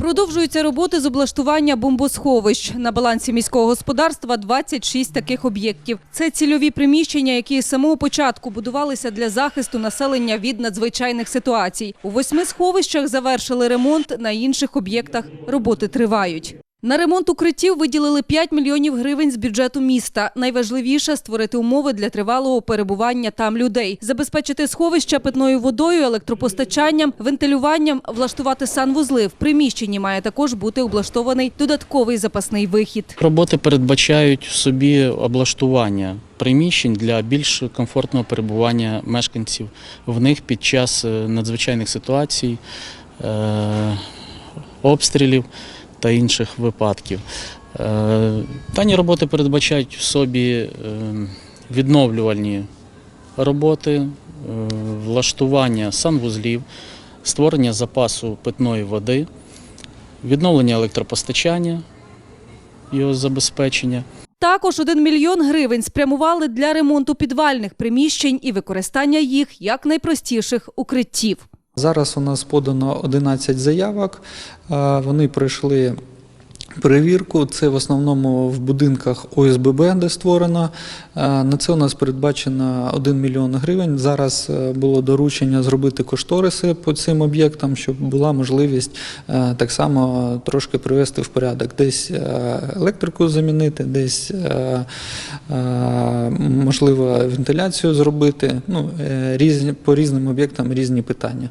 Продовжуються роботи з облаштування бомбосховищ. На балансі міського господарства 26 таких об'єктів. Це цільові приміщення, які з самого початку будувалися для захисту населення від надзвичайних ситуацій. У восьми сховищах завершили ремонт, на інших об'єктах роботи тривають. На ремонт укриттів виділили 5 мільйонів гривень з бюджету міста. Найважливіше – створити умови для тривалого перебування там людей. Забезпечити сховища питною водою, електропостачанням, вентилюванням, влаштувати санвузли. В приміщенні має також бути облаштований додатковий запасний вихід. Роботи передбачають собі облаштування приміщень для більш комфортного перебування мешканців в них під час е, надзвичайних ситуацій, е, обстрілів та інших випадків. Е, Дані роботи передбачають в собі е, відновлювальні роботи, е, влаштування санвузлів, створення запасу питної води, відновлення електропостачання, його забезпечення. Також 1 мільйон гривень спрямували для ремонту підвальних приміщень і використання їх як найпростіших укриттів. Зараз у нас подано 11 заявок. Е, Вони пройшли перевірку. Це в основному в будинках ОСББ, де створено. Е, На це у нас передбачено 1 мільйон гривень. Зараз е, було доручення зробити кошториси по цим об'єктам, щоб була можливість так само трошки привести в порядок. Десь електрику замінити, десь можливо вентиляцію зробити. Ну, різні, по різним об'єктам різні питання.